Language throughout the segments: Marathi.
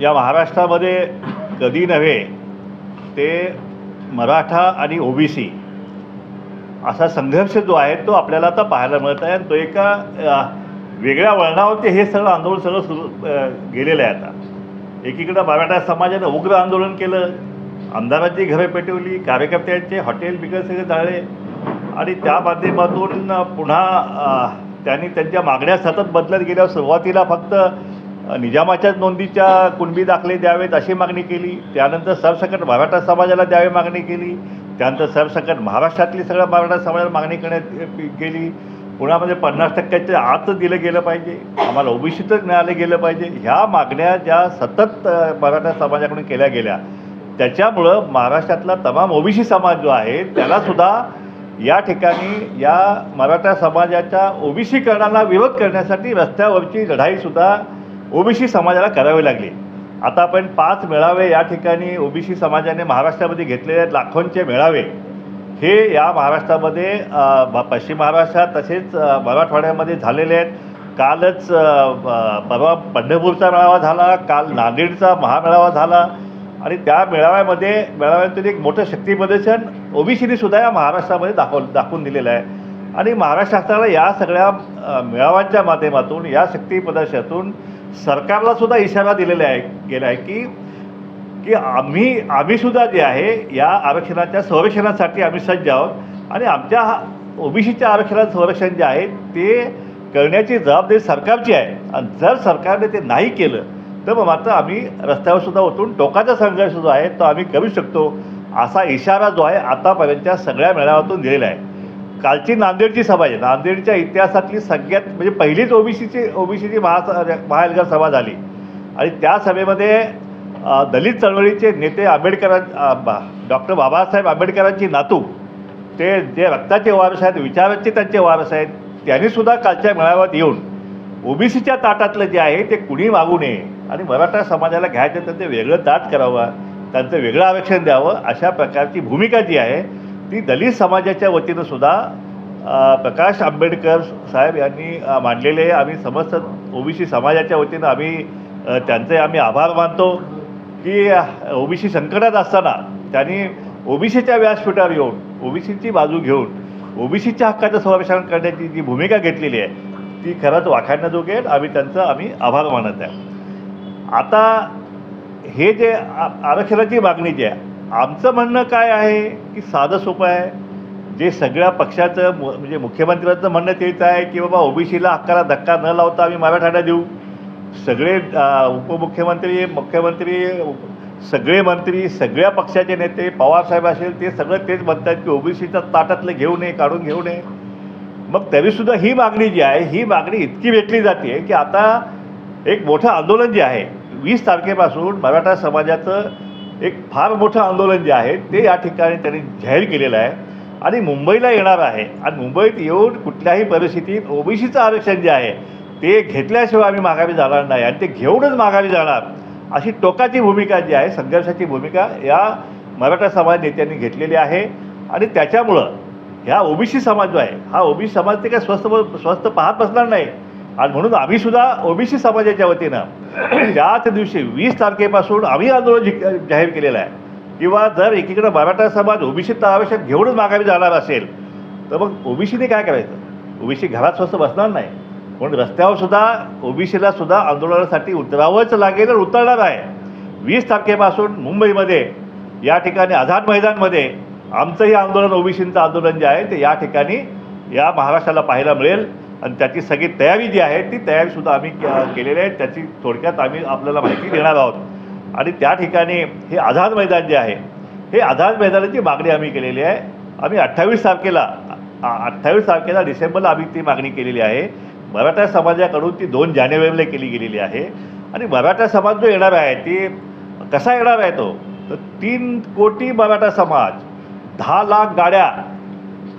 या महाराष्ट्रामध्ये कधी नव्हे ते मराठा आणि ओबीसी असा संघर्ष जो आहे तो आपल्याला आता पाहायला मिळत आहे. आणि तो एका वेगळ्या वळणावरती हे सगळं आंदोलन सगळं सुरू गेलेलं आहे आता. एकीकडं मराठा समाजानं उग्र आंदोलन केलं आमदारांची घरं पेटवली कार्यकर्त्यांचे हॉटेल बिकट सगळे जाळले आणि त्या माध्यमातून पुन्हा त्यांनी त्यांच्या मागण्या सतत बदलत गेल्या. सुरुवातीला फक्त निजामाच्या नोंदीच्या कुणबी दाखले द्यावेत अशी मागणी केली. त्यानंतर सरसकट मराठा समाजाला द्यावी मागणी केली. त्यानंतर सरसकट महाराष्ट्रातली सगळ्या मराठा समाजाला मागणी करण्यात गेली पुण्यामध्ये पन्नास टक्क्याच्या आतच दिलं गेलं पाहिजे. आम्हाला ओबीसीतच मिळालं गेलं पाहिजे. ह्या मागण्या ज्या सतत मराठा समाजाकडून केल्या गेल्या त्याच्यामुळं महाराष्ट्रातला तमाम ओबीसी समाज जो आहे त्यालासुद्धा या ठिकाणी या मराठा समाजाच्या ओबीसीकरणाला विरोध करण्यासाठी रस्त्यावरची लढाईसुद्धा ओबीसी समाजाला करावी लागली. आता आपण पाच मेळावे या ठिकाणी ओबीसी समाजाने महाराष्ट्रामध्ये घेतलेले आहेत लाखोंचे मेळावे. हे या महाराष्ट्रामध्ये पश्चिम महाराष्ट्रात तसेच मराठवाड्यामध्ये झालेले आहेत. कालच ब- परवा पंढरपूरचा मेळावा झाला काल नांदेडचा महामेळावा झाला आणि त्या मेळाव्यामध्ये मेळाव्यातून एक मोठं शक्तीप्रदर्शन ओबीसीने सुद्धा या महाराष्ट्रामध्ये दाखव दाखवून दिलेलं आहे. आणि महाराष्ट्र शासनाला या सगळ्या मेळाव्यांच्या माध्यमातून या शक्तीप्रदर्शनातून सरकारला सुद्धा इशारा दिलेला आहे गेला आहे की की आम्ही आम्हीसुद्धा जे आहे या आरक्षणाच्या संरक्षणासाठी आम्ही सज्ज आहोत. आणि आमच्या ओबीसीच्या आरक्षणाचं संरक्षण जे आहे ते करण्याची जबाबदारी सरकारची आहे. आणि जर सरकारने ते नाही केलं तर मग मात्र आम्ही रस्त्यावर सुद्धा उतरून टोकाचा संघर्ष जो आहे तो आम्ही करू शकतो असा इशारा जो आहे आतापर्यंतच्या सगळ्या मेळाव्यातून दिलेला आहे. कालची नांदेडची सभा आहे. नांदेडच्या इतिहासातली सगळ्यात म्हणजे पहिलीच ओबीसीची ओबीसीची महा महाएल्गार सभा झाली. आणि त्या सभेमध्ये दलित चळवळीचे नेते आंबेडकरां डॉक्टर बाबासाहेब आंबेडकरांची नातू ते जे रक्ताचे वारस आहेत विचारांचे त्यांचे वारस आहेत त्यांनीसुद्धा कालच्या मेळाव्यात येऊन ओबीसीच्या ताटातलं जे आहे ते कुणी मागू नये आणि मराठा समाजाला घ्यायचं तर ते वेगळं ताट करावं त्यांचं वेगळं आरक्षण द्यावं अशा प्रकारची भूमिका जी आहे ती दलित समाजाच्या वतीनं सुद्धा प्रकाश आंबेडकर साहेब यांनी मांडलेले आहे. आम्ही समस्त ओबीसी समाजाच्या वतीनं आम्ही त्यांचे आम्ही आभार मानतो की ओबीसी संकटात असताना त्यांनी ओबीसीच्या व्यासपीठावर येऊन ओबीसीची बाजू घेऊन ओबीसीच्या हक्काचं संरक्षण करण्याची जी भूमिका घेतलेली आहे ती खरंच वाखाणण्याजोगे आहे. आम्ही त्यांचं आम्ही आभार मानत आहे आता हे जे आ- आरक्षणाची मागणी जी आहे आमचं म्हणणं काय आहे की साधं सोपं आहे. जे सगळ्या पक्षाचं मु- म्हणजे मुख्यमंत्र्यांचं म्हणणं तेच आहे की बाबा ओबीसीला हक्काला धक्का न लावता आम्ही मराठ्याला देऊ. सगळे उपमुख्यमंत्री मुख्यमंत्री सगळे मंत्री सगळ्या पक्षाचे नेते पवारसाहेब असेल ते सगळं तेच म्हणतात की ओबीसीच्या ताटातलं घेऊ नये काढून घेऊ नये. मग तरीसुद्धा ही मागणी जी आहे ही मागणी इतकी भेटली जाते की आता एक मोठं आंदोलन जे आहे वीस तारखेपासून मराठा समाजाचं एक फार मोठं आंदोलन जे आहे ते या ठिकाणी त्यांनी जाहीर केलेलं आहे. आणि मुंबईला येणार आहे. आणि मुंबईत येऊन कुठल्याही परिस्थितीत ओबीसीचं आरक्षण जे आहे ते घेतल्याशिवाय आम्ही माघारी जाणार नाही. आणि ते घेऊनच माघारी जाणार. अशी टोकाची भूमिका जी आहे संघर्षाची भूमिका या मराठा समाज नेत्यांनी घेतलेली आहे. आणि त्याच्यामुळं ह्या ओबीसी समाज जो आहे हा ओबीसी समाज ते काय स्वस्त स्वस्त पाहत बसणार नाही. आणि म्हणून आम्हीसुद्धा ओबीसी समाजाच्या वतीनं त्याच दिवशी वीस तारखेपासून आम्ही आंदोलन जाहीर केलेलं आहे. किंवा जर एकीकडे मराठा समाज ओबीसी आवश्यक घेऊनच मागावी जाणार असेल तर मग ओबीसीने काय करायचं? ओबीसी घरात स्वस्त बसणार नाही. म्हणून रस्त्यावर सुद्धा ओबीसीला सुद्धा आंदोलनासाठी उतरावंच लागेल तर उतरणार आहे. वीस तारखेपासून मुंबईमध्ये या ठिकाणी आझाद मैदानमध्ये आमचंही आंदोलन ओबीसींचं आंदोलन जे आहे ते या ठिकाणी या महाराष्ट्राला पाहायला मिळेल. आणि त्याची सगळी तयारी जी आहे ती तयारीसुद्धा आम्ही केलेली आहे. त्याची थोडक्यात आम्ही आपल्याला माहिती देणार आहोत. आणि त्या ठिकाणी हे आझाद मैदान जे आहे हे आझाद मैदानाची मागणी आम्ही केलेली आहे. आम्ही अठ्ठावीस तारखेला अठ्ठावीस तारखेला डिसेंबरला आम्ही ती मागणी केलेली आहे. मराठा समाजाकडून ती दोन जानेवारीला केली गेलेली आहे. आणि मराठा समाज जो येणार आहे ती कसा येणार आहे तो? तर तीन कोटी मराठा समाज दहा लाख गाड्या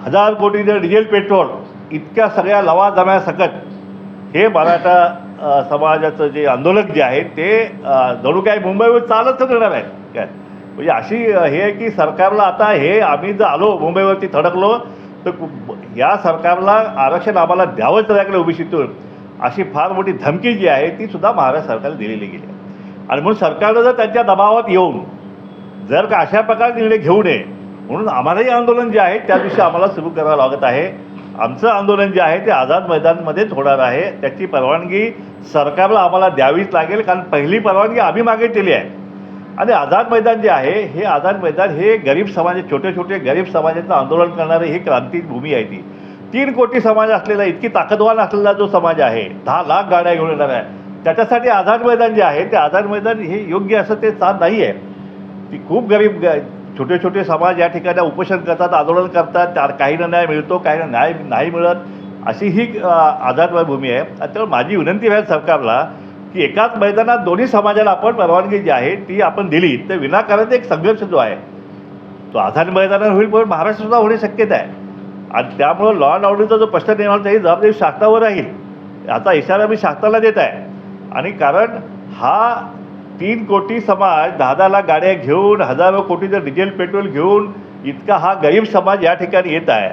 हजार कोटीचं डिझेल पेट्रोल इतक्या सगळ्या लवा सकट हे मराठा समाजाचं जे आंदोलक जे आहे ते जणू काय मुंबईवर चालत येणार आहेत. काय? म्हणजे अशी हे आहे की सरकारला आता हे आम्ही जर आलो मुंबईवरती थडकलो तर या सरकारला आरक्षण आम्हाला द्यावंच लागलं ओबीसीतून अशी फार मोठी धमकी जी आहे ती सुद्धा महाराष्ट्र सरकारला दिलेली गेली आहे. आणि म्हणून सरकारनं जर त्यांच्या दबावात येऊन जर का अशा प्रकारे निर्णय घेऊ नये म्हणून आम्हालाही आंदोलन जे आहे त्या दिवशी आम्हाला सुरू करावं लागत आहे. आमचं आंदोलन जे आहे ते आझाद मैदानमध्येच होणार आहे. त्याची परवानगी सरकारला आम्हाला द्यावीच लागेल कारण पहिली परवानगी आम्ही मागितलेली आहे. आणि आझाद मैदान जे आहे हे आझाद मैदान हे गरीब समाज छोटे छोटे गरीब समाजाचं आंदोलन करणारी ही क्रांती भूमी आहे ती. तीन कोटी समाज असलेला इतकी ताकदवान असलेला जो समाज आहे दहा लाख गाड्या घेऊन येणार आहे. त्याच्यासाठी आझाद मैदान जे आहे ते आझाद मैदान हे योग्य असं ते स्थान नाही आहे. ती खूप गरीब ग छोटे छोटे समाज या ठिकाणी उपोषण करतात आंदोलन करतात त्या काहींना न्याय मिळतो काहींना न्याय नाही मिळत अशी ही अ, भूमी आहे. आणि त्यामुळे माझी विनंती आहे सरकारला की एकाच मैदानात दोन्ही समाजाला आपण परवानगी जी आहे ती आपण दिली तर विनाकारण एक संघर्ष जो आहे तो आझाद मैदानावर होईल पण महाराष्ट्रसुद्धा होणे शक्यता आहे. आणि त्यामुळं लॉ अँड ऑर्डरचा जो प्रश्न निर्माण त्याची जबाबदारी शासनावर राहील. याचा इशारा मी शासनाला देत आहे. आणि कारण हा तीन कोटी समाज दहा दहा लाख गाड्या घेऊन हजारो कोटीचं डिझेल पेट्रोल घेऊन इतका हा गरीब समाज या ठिकाणी येत आहे.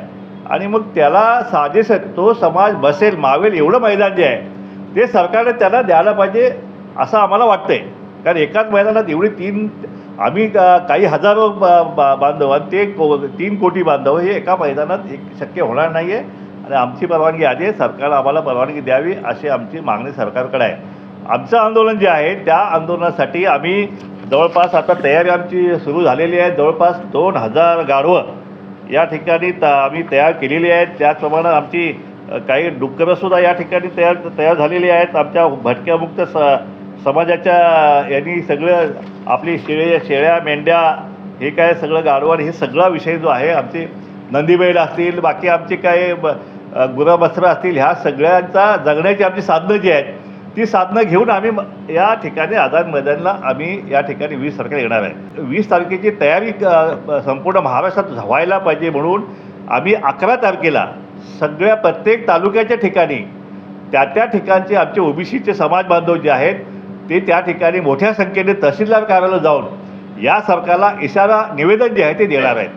आणि मग त्याला साजेस तो समाज बसेल मावेल एवढं मैदान जे आहे ते सरकारने त्याला द्यायला पाहिजे असं आम्हाला वाटतंय. कारण एकाच मैदानात एवढी तीन आम्ही काही हजारो बांधव आणि ते को तीन कोटी बांधव हे एका मैदानात एक शक्य होणार नाही आहे आणि आमची परवानगी आधी आहे सरकारला आम्हाला परवानगी द्यावी अशी आमची मागणी सरकारकडे आहे. आमचं आंदोलन जे आहे त्या आंदोलनासाठी आम्ही जवळपास आता तयारी आमची सुरू झालेली आहे. जवळपास दोन हजार गाढवं या ठिकाणी त आम्ही तयार केलेली आहेत. त्याचप्रमाणे आमची काही डुक्करंसुद्धा या ठिकाणी तयार तयार झालेली आहेत. आमच्या भटक्यामुक्त स समाजाच्या यांनी सगळं आपली शेळे शेळ्या मेंढ्या हे काय सगळं गाढवण हे सगळा विषय जो आहे आमचे नंदीबैल असतील बाकी आमचे काय ब असतील ह्या सगळ्यांचा जगण्याची आमची साधनं जी आहेत ती साधनं घेऊन आम्ही म- या ठिकाणी आझाद मैदानला आम्ही या ठिकाणी वीस तारखेला येणार आहे. वीस तारखेची तयारी संपूर्ण महाराष्ट्रात व्हायला पाहिजे म्हणून आम्ही अकरा तारखेला सगळ्या प्रत्येक तालुक्याच्या ठिकाणी त्या त्या ठिकाणचे आमचे ओबीसीचे समाज बांधव जे आहेत ते त्या ठिकाणी मोठ्या संख्येने तहसीलदार कार्यालयाला जाऊन या सरकारला इशारा निवेदन जे आहे ते देणार आहेत.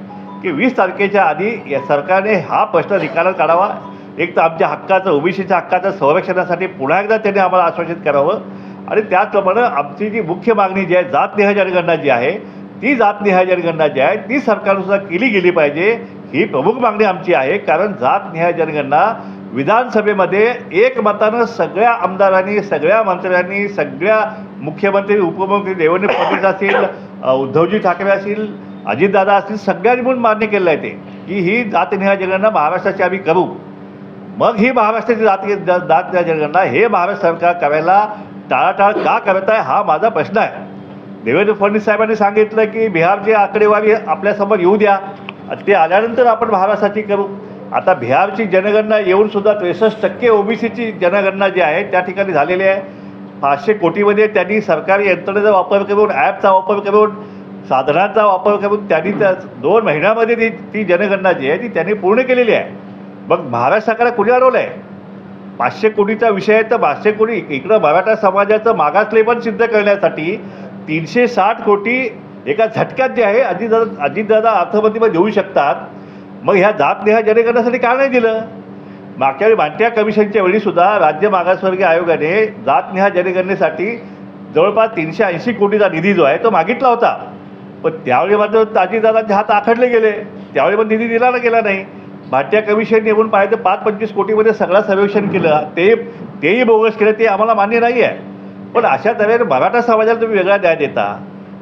की वीस तारखेच्या आधी या सरकारने हा प्रश्न निकालात काढावा. एक तर आमच्या हक्काचं ओबीसीच्या हक्काचं संरक्षणासाठी पुन्हा एकदा त्यांनी आम्हाला आश्वासित करावं. आणि त्याचप्रमाणे आमची जी मुख्य मागणी जी आहे जातनिहाय जनगणना जी आहे ती जातनिहाय जनगणना जी आहे ती सरकारनुसार केली गेली पाहिजे. ही प्रमुख मागणी आमची आहे कारण जातनिहाय जनगणना विधानसभेमध्ये एकमतानं सगळ्या आमदारांनी सगळ्या मंत्र्यांनी सगळ्या मुख्यमंत्री उपमुख्यमंत्री देवेंद्र फडणवीस असतील उद्धवजी ठाकरे असतील अजितदादा असतील सगळ्यांनी म्हणून मान्य केलं आहे ते की ही जातनिहाय जनगणना महाराष्ट्राची आम्ही करू. मग ही महाराष्ट्राची जात जात जनगणना हे महाराष्ट्र सरकार करायला टाळाटाळ का करत आहे हा माझा प्रश्न आहे. देवेंद्र फडणवीस साहेबांनी सांगितलं की बिहारची आकडेवारी आपल्यासमोर येऊ द्या. ते आल्यानंतर आपण महाराष्ट्राची करू. आता बिहारची जनगणना येऊन सुद्धा त्रेसष्ट टक्के ओबीसीची जनगणना जी आहे त्या ठिकाणी झालेली आहे. पाचशे कोटीमध्ये त्यांनी सरकारी यंत्रणेचा वापर करून ॲपचा वापर करून साधनांचा वापर करून त्यांनी त्या दोन महिन्यामध्ये ती ती जनगणना जी आहे ती त्यांनी पूर्ण केलेली आहे. मग महाराष्ट्र सरकारला कुणी अडवलंय? आहे पाचशे कोटीचा विषय आहे तर पाचशे कोटी इकडं मराठा समाजाचं मागासले पण सिद्ध करण्यासाठी तीनशे साठ कोटी एका झटक्यात जे आहे अजितदादा अजितदादा अर्थमंत्रीमध्ये देऊ शकतात. मग ह्या जातनिहाय जनगणनेसाठी का नाही दिलं? मागच्या वेळी मांट्या कमिशनच्या वेळी सुद्धा राज्य मागासवर्गीय आयोगाने जात नेहा जनगणनेसाठी जवळपास तीनशे ऐंशी कोटीचा निधी जो आहे तो मागितला होता. पण त्यावेळी मात्र अजितदादांचे हात आखडले गेले. त्यावेळी पण निधी दिला ना गेला नाही. भाट्या कमिशन येऊन पाहिजे तर पाच पंचवीस कोटीमध्ये सगळं सर्वेक्षण केलं ते तेही बोगस केलं ते आम्हाला मान्य नाही आहे. पण अशा तऱ्हेने मराठा समाजाला तुम्ही वेगळा न्याय देता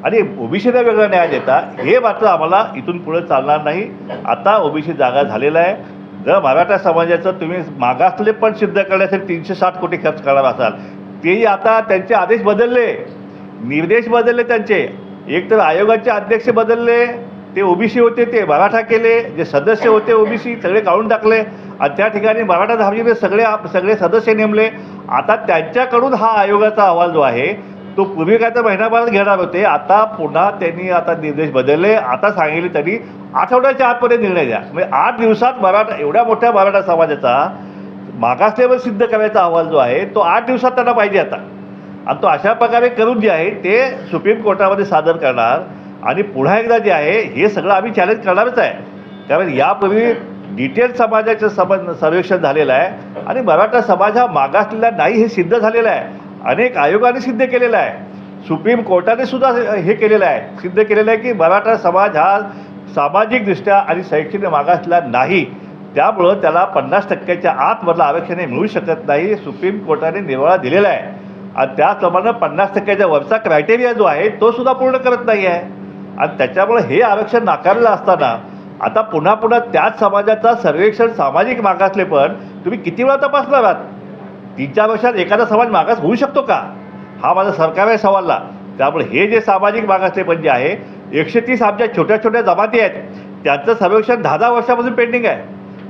आणि ओबीसीला वेगळा न्याय देता हे मात्र आम्हाला इथून पुढे चालणार नाही. आता ओबीसी जागा झालेला आहे. जर मराठा समाजाचं तुम्ही मागासले पण सिद्ध करण्यासाठी तीनशे साठ कोटी खर्च करणार असाल तेही आता त्यांचे आदेश बदलले. निर्देश बदलले त्यांचे. एक तर आयोगाचे अध्यक्ष बदलले. ते ओबीसी होते ते मराठा केले जे सदस्य होते ओबीसी सगळे काढून टाकले. आणि त्या ठिकाणी मराठा धामजीने सगळे सगळे सदस्य नेमले. आता त्यांच्याकडून हा आयोगाचा अहवाल जो आहे तो पूर्वी काय तर महिनाभरात घेणार होते. आता पुन्हा त्यांनी आता निर्देश बदलले. आता सांगितले त्यांनी आठवड्याच्या आतमध्ये निर्णय द्या. म्हणजे आठ दिवसात मराठा एवढ्या मोठ्या मराठा समाजाचा मागासलेवर सिद्ध करायचा अहवाल जो आहे तो आठ दिवसात त्यांना पाहिजे आता. आणि तो अशा प्रकारे करून जे आहे ते सुप्रीम कोर्टामध्ये सादर करणार. आणि पुन्हा एकदा जे आहे हे सगळं आम्ही चॅलेंज करणारच आहे. कारण यापूर्वी डिटेल समाजाचं सम सर्वेक्षण झालेलं आहे आणि मराठा समाज हा मागासलेला नाही हे सिद्ध झालेलं आहे. अनेक आयोगाने सिद्ध केलेलं आहे. सुप्रीम कोर्टाने सुद्धा हे केलेलं आहे. सिद्ध केलेलं आहे की मराठा समाज हा सामाजिकदृष्ट्या आणि शैक्षणिक मागासला नाही. त्यामुळं त्याला पन्नास टक्क्याच्या आतमधलं आरक्षण हे मिळू शकत नाही सुप्रीम कोर्टाने निर्वाळा दिलेला आहे. आणि त्याचप्रमाणे पन्नास टक्क्याच्या वरचा क्रायटेरिया जो आहे तो सुद्धा पूर्ण करत नाही आहे. आणि त्याच्यामुळे हे आरक्षण नाकारलेलं असताना आता पुन्हा पुन्हा त्याच समाजाचा सर्वेक्षण सामाजिक मागासले पण तुम्ही किती वेळा तपासणार आहात? तीन चार वर्षात एखादा समाज मागास होऊ शकतो का? हा माझा सरकार सवालला त्यामुळे हे जे सामाजिक मागासले पण जे आहे एकशे तीस आमच्या छोट्या छोट्या जमाती आहेत. त्यांचं सर्वेक्षण दहा दहा वर्षापासून पेंडिंग आहे.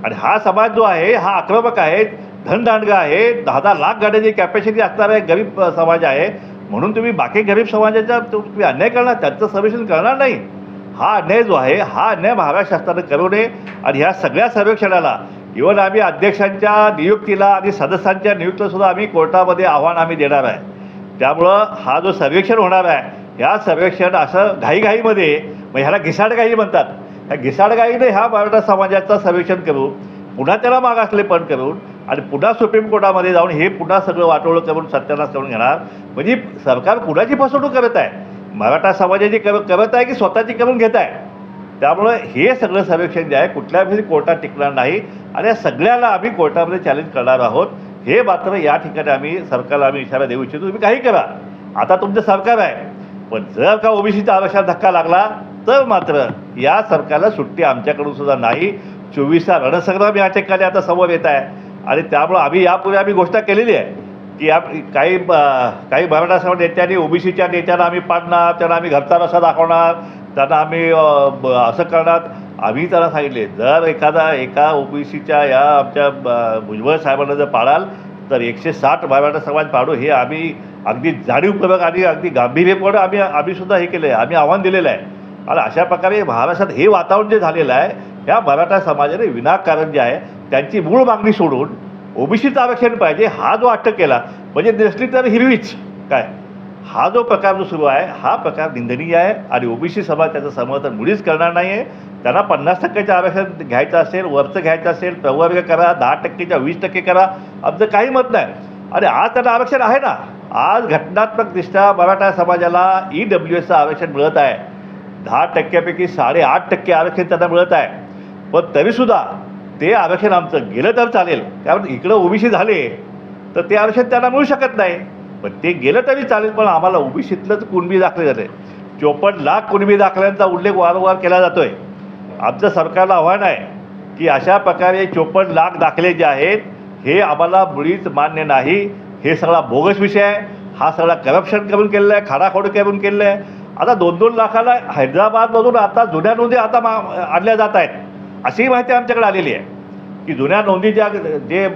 आणि हा समाज जो आहे हा आक्रमक आहे धनदांडगा आहे. दहा दहा लाख गाड्याची कॅपॅसिटी असणारा एक गरीब समाज आहे. म्हणून तुम्ही बाकी गरीब समाजाचा तुम्ही अन्याय करणार त्यांचं सर्वेक्षण करणार नाही. हा अन्याय जो आहे हा अन्याय महाराष्ट्र शासनानं करू नये आणि ह्या सगळ्या सर्वेक्षणाला इव्हन आम्ही अध्यक्षांच्या नियुक्तीला आणि सदस्यांच्या नियुक्तीला सुद्धा आम्ही कोर्टामध्ये आव्हान आम्ही देणार आहे. त्यामुळं हा जो सर्वेक्षण होणार आहे ह्या सर्वेक्षण असं घाईघाईमध्ये मग ह्याला घिसाडघाई म्हणतात. ह्या घिसाडघाईने ह्या मराठा समाजाचं सर्वेक्षण करू पुन्हा त्याला मागासले पण करून आणि पुन्हा सुप्रीम कोर्टामध्ये जाऊन हे पुन्हा सगळं वाटोळं करून सत्यानाश करून घेणार. म्हणजे सरकार कुणाची फसवणूक करत आहे? मराठा समाजाची कर करत आहे की स्वतःची करून घेत आहे? त्यामुळं हे सगळं सर्वेक्षण जे आहे कुठल्याही कोर्टात टिकणार नाही. आणि या सगळ्याला आम्ही कोर्टामध्ये चॅलेंज करणार आहोत. हे मात्र या ठिकाणी आम्ही सरकारला आम्ही इशारा देऊ इच्छितो. तुम्ही काही करा. आता तुमचं सरकार आहे. पण जर का ओबीसीच्या आरक्षणात धक्का लागला तर मात्र या सरकारला सुट्टी आमच्याकडून सुद्धा नाही. चोवीसचा रणसंग्राम या ठिकाणी आता समोर येत आहे. आणि त्यामुळं आम्ही यापूर्वी आम्ही घोषणा केलेली आहे की या काही काही मराठा समाज नेत्यांनी ओबीसीच्या नेत्यांना आम्ही पाडणार त्यांना आम्ही घरचा रसा दाखवणार त्यांना आम्ही ब- असं करणार. आम्ही त्यांना सांगितले जर एखादा एका ओबीसीच्या या आमच्या ब- भुजबळ साहेबांना जर पाडाल तर एकशे साठ मराठा समाज पाडू हे आम्ही अगदी जाणीवपूर्वक आणि अगदी गांभीर्यपूर्ण आम्ही आम्हीसुद्धा हे केलं आहे आम्ही आव्हान दिलेलं आहे. आणि अशा प्रकारे महाराष्ट्रात हे वातावरण जे झालेलं आहे ह्या मराठा समाजाने विनाकारण जे आहे त्यांची मूळ मागणी सोडून ओबीसीचं आरक्षण पाहिजे हा जो अटक केला म्हणजे नसली तर हिरवीच. काय? हा जो प्रकार जो सुरू आहे हा प्रकार निंदनीय आहे आणि ओबीसी समाज त्याचं समर्थन मुळीच करणार नाही आहे त्यांना पन्नास टक्क्याचं आरक्षण घ्यायचं असेल वरचं घ्यायचं असेल प्रवर्ग करा दहा टक्केच्या वीस टक्के करा आमचं काही मत नाही. आणि आज त्यांना आरक्षण आहे ना? आज घटनात्मकदृष्ट्या मराठा समाजाला ई डब्ल्यू एसचं आरक्षण मिळत आहे. दहा टक्क्यापैकी साडेआठ टक्के आरक्षण त्यांना मिळत आहे. पण तरीसुद्धा ते आरक्षण आमचं गेलं तर चालेल. कारण इकडं ओबीसी झाले तर ते आरक्षण त्यांना मिळू शकत नाही. पण ते गेलं तरी चालेल पण आम्हाला ओबीसीतलंच कुणबी दाखले जाते चोपन्न लाख कुणबी दाखल्यांचा उल्लेख वारंवार केला जातो आहे आमचं सरकारला आव्हान आहे की अशा प्रकारे चोपन्न लाख दाखले जे आहेत हे आम्हाला मुळीच मान्य नाही. हे सगळा बोगस विषय आहे. हा सगळा करप्शन करून केलेला आहे खाडाखोड करून केलेलं आहे. आता दोन दोन लाखाला हैदराबादमधून आता जुन्या नोंदी आता मा आणल्या जात आहेत. अशी माहिती आमच्याकडे आलेली आहे. की जुन्या नोंदी ज्या जे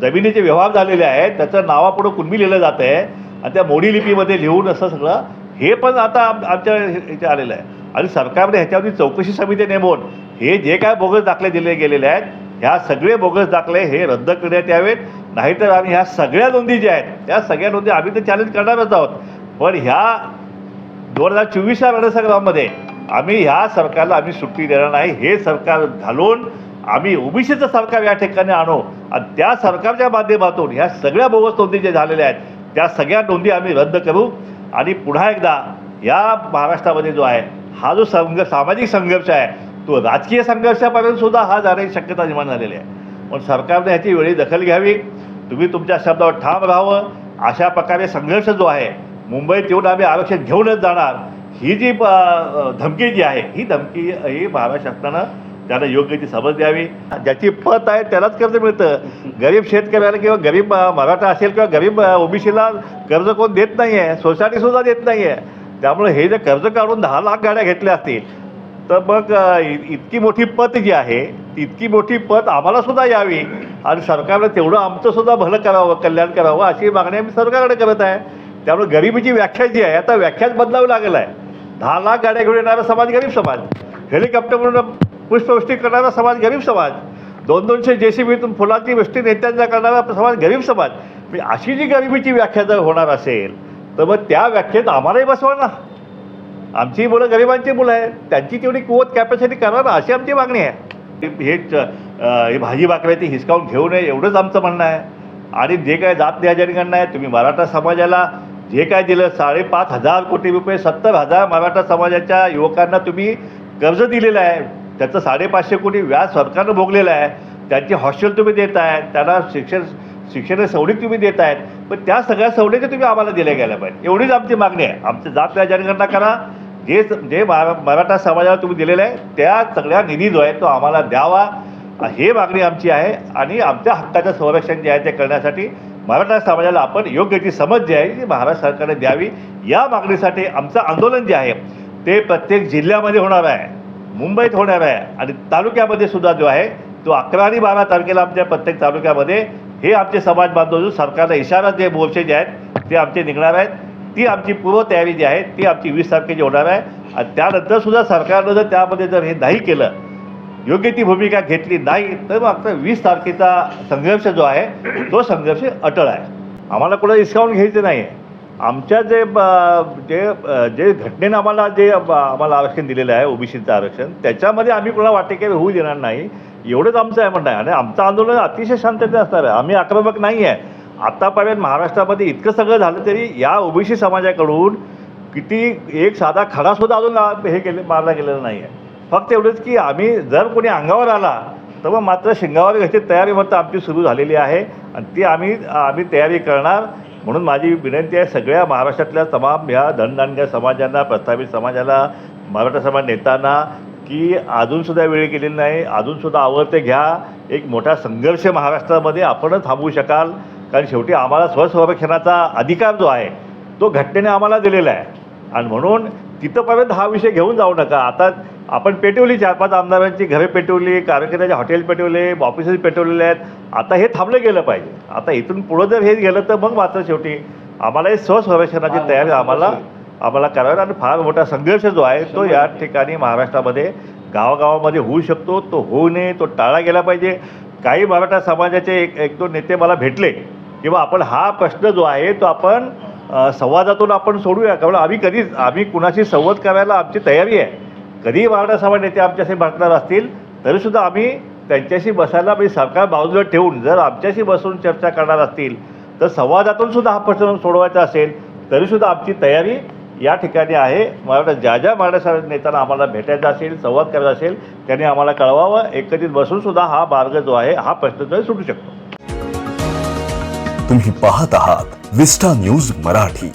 जमिनीचे व्यवहार झालेले आहेत त्याचं नावापुढं कुणबी लिहिलं जातं आहे. आणि त्या मोडी लिपीमध्ये लिहून असं सगळं हे पण आता आम आमच्या इथे आलेलं आहे. आणि सरकारने ह्याच्यावरती चौकशी समिती नेमून. हे जे काय बोगस दाखले दिले गेलेले आहेत ह्या सगळे बोगस दाखले हे रद्द करण्यात यावेत. नाहीतर आम्ही ह्या सगळ्या नोंदी ज्या आहेत त्या सगळ्या नोंदी आम्ही तर चॅलेंज करणारच आहोत. पण ह्या दोन हजार चोवीसच्या रणसंग्रामामध्ये आम्ही ह्या सरकारला आम्ही सुट्टी देणार नाही. हे सरकार घालून आम्ही ओबीसीचं सरकार या ठिकाणी आणू आणि त्या सरकारच्या माध्यमातून ह्या सगळ्या बोगस नोंदी ज्या झालेल्या आहेत त्या सगळ्या नोंदी आम्ही रद्द करू. आणि पुन्हा एकदा या महाराष्ट्रामध्ये जो आहे हा जो संघ सामाजिक संघर्ष आहे तो राजकीय संघर्षापर्यंत सुद्धा हा जाण्याची शक्यता निर्माण झालेली आहे. पण सरकारने ह्याची वेळी दखल घ्यावी. तुम्ही तुमच्या शब्दावर ठाम राहावं. अशा प्रकारे संघर्ष जो आहे मुंबईत येऊन आम्ही आरक्षण घेऊनच जाणार. ही जी प- धमकी जी आहे ही धमकी ही महाराष्ट्र शासनानं त्यांना योग्य ती समज द्यावी. ज्याची पत आहे त्यालाच कर्ज मिळतं. गरीब शेतकऱ्याला किंवा गरीब मराठा असेल किंवा गरीब ओबीसीला कर्ज कोण देत नाही आहे सोसायटीसुद्धा देत नाही आहे त्यामुळे हे जे कर्ज काढून दहा लाख गाड्या घेतल्या असतील तर मग इतकी मोठी पत जी आहे ती इतकी मोठी पत आम्हाला सुद्धा यावी आणि सरकारनं तेवढं आमचं सुद्धा भलं करावं कल्याण करावं अशी मागणी आम्ही सरकारकडे करत आहे. त्यामुळे गरिबीची व्याख्या जी आहे आता व्याख्याच बदलावी लागेल आहे दहा लाख गाड्या घेऊन येणारा समाज गरीब समाज. हेलिकॉप्टरवरून पुष्पवृष्टी करणारा समाज गरीब समाज. दोन दोनशे जे सी बीतून फुलाची वृष्टी नेत्यांचा करणारा समाज गरीब समाज. म्हणजे अशी जी गरिबीची व्याख्या जर होणार असेल तर मग त्या व्याख्येत आम्हालाही बसवा ना. आमची मुलं गरिबांची मुलं आहेत. त्यांची तेवढी कुवत कॅपॅसिटी करा ना अशी आमची मागणी आहे. हे भाजी अं, ही ती हिसकावून घेऊ नये एवढंच आमचं म्हणणं आहे. आणि जे काय जात नियोजनकडनं आहे तुम्ही मराठा समाजाला जे काय दिलं साडेपाच हजार कोटी रुपये सत्तर हजार मराठा समाजाच्या युवकांना तुम्ही कर्ज दिलेलं आहे. त्याचं साडेपाचशे कोटी व्याज सरकारनं भोगलेलं आहे. त्यांची हॉस्टेल तुम्ही देत आहे त्यांना शिक्षण शिक्षण सवलत तुम्ही देत आहेत पण त्या सगळ्या सवलती तुम्ही आम्हाला दिल्या गेल्या पाहिजे. एवढीच आमची मागणी आहे. आमचं जात व्याज जनगणना करा. जे जे मराठा समाजाला तुम्ही दिलेलं आहे त्या सगळ्या निधी जो आहे तो आम्हाला द्यावा. हे मागणी आमची आहे. आणि आमच्या हक्काचं संरक्षण जे आहे ते करण्यासाठी मराठा समाजाला आपण योग्य ती समज जी आहे ती महाराष्ट्र सरकारने द्यावी. या मागणीसाठी आमचं आंदोलन जे आहे ते प्रत्येक जिल्ह्यामध्ये होणार आहे. मुंबईत होणार आहे आणि तालुक्यामध्ये सुद्धा जो आहे तो अकरा आणि बारा तारखेला आमच्या प्रत्येक तालुक्यामध्ये हे आमचे समाज बांधव जो सरकारला इशारा जे मोर्चे जे आहेत ते आमचे निघणार आहेत. ती आमची पूर्वतयारी जी आहे ती आमची वीस तारखेची होणार आहे. आणि त्यानंतर सुद्धा सरकारनं जर त्यामध्ये जर हे नाही केलं योग्य ती भूमिका घेतली नाही तर मागचा वीस तारखेचा संघर्ष जो आहे तो संघर्ष अटळ आहे. आम्हाला कुठं डिस्काउंट घ्यायचं नाही आहे आमच्या जे ब- जे जे घटनेनं आम्हाला जे आम्हाला आरक्षण दिलेलं आहे ओबीसीचं आरक्षण त्याच्यामध्ये आम्ही कुणाला वाटेके होऊ देणार नाही. एवढंच आमचं आहे म्हणणं आहे. आणि आमचं आंदोलन अतिशय शांततेत असणार आहे. आम्ही आक्रमक नाही आहे. आतापर्यंत महाराष्ट्रामध्ये इतकं सगळं झालं तरी या ओबीसी समाजाकडून किती एक साधा खडासुद्धा अजून हे केले मारला गेलेला नाही आहे. फक्त एवढंच की आम्ही जर कोणी अंगावर आला तर मग मात्र शिंगावर घ्यायची तयारी मात्र आमची सुरू झालेली आहे. आणि ती आम्ही आम्ही तयारी करणार. म्हणून माझी विनंती आहे सगळ्या महाराष्ट्रातल्या तमाम ह्या धनधान्य समाजांना प्रस्थापित समाजाला मराठा समाज नेत्यांना की अजूनसुद्धा वेळ केलेली नाही. अजूनसुद्धा आवडते घ्या. एक मोठा संघर्ष महाराष्ट्रामध्ये आपणच थांबवू शकाल. कारण शेवटी आम्हाला स्वसंरक्षणाचा अधिकार जो आहे तो घटनेने आम्हाला दिलेला आहे. आणि म्हणून तिथंपर्यंत हा विषय घेऊन जाऊ नका. आता आपण पेटवली चार पाच आमदारांची घरे पेटवली कार्यकर्त्याचे हॉटेल पेटवले ऑफिसेस पेटवलेले आहेत. आता हे थांबलं गेलं पाहिजे. आता इथून पुढं जर हे गेलं तर मग मात्र शेवटी आम्हाला हे स्वसंरक्षणाची तयारी आम्हाला आम्हाला करावी आणि फार मोठा संघर्ष जो आहे तो या ठिकाणी महाराष्ट्रामध्ये गावागावामध्ये होऊ शकतो. तो होऊ नये तो टाळला गेला पाहिजे. काही मराठा समाजाचे एक एक दोन नेते मला भेटले किंवा आपण हा प्रश्न जो आहे तो आपण संवादातून आपण सोडूया. कारण आम्ही कधीच आम्ही कुणाशी संवाद करायला आमची तयारी आहे. कधीही मराठा नेते आमच्याशी भागणार असतील तरीसुद्धा आम्ही त्यांच्याशी बसायला म्हणजे सरकार बाजूला ठेवून जर आमच्याशी बसून चर्चा करणार असतील तर संवादातून सुद्धा हा प्रश्न सोडवायचा असेल तरीसुद्धा आमची तयारी या ठिकाणी आहे. मराठा ज्या ज्या मराठा नेत्यांना आम्हाला भेटायचं असेल संवाद करायचा असेल त्यांनी आम्हाला कळवावं. एकत्रित बसून सुद्धा हा मार्ग जो आहे हा प्रश्न जो सुटू शकतो. तुम्ही पाहत आहात विस्टा न्यूज मराठी.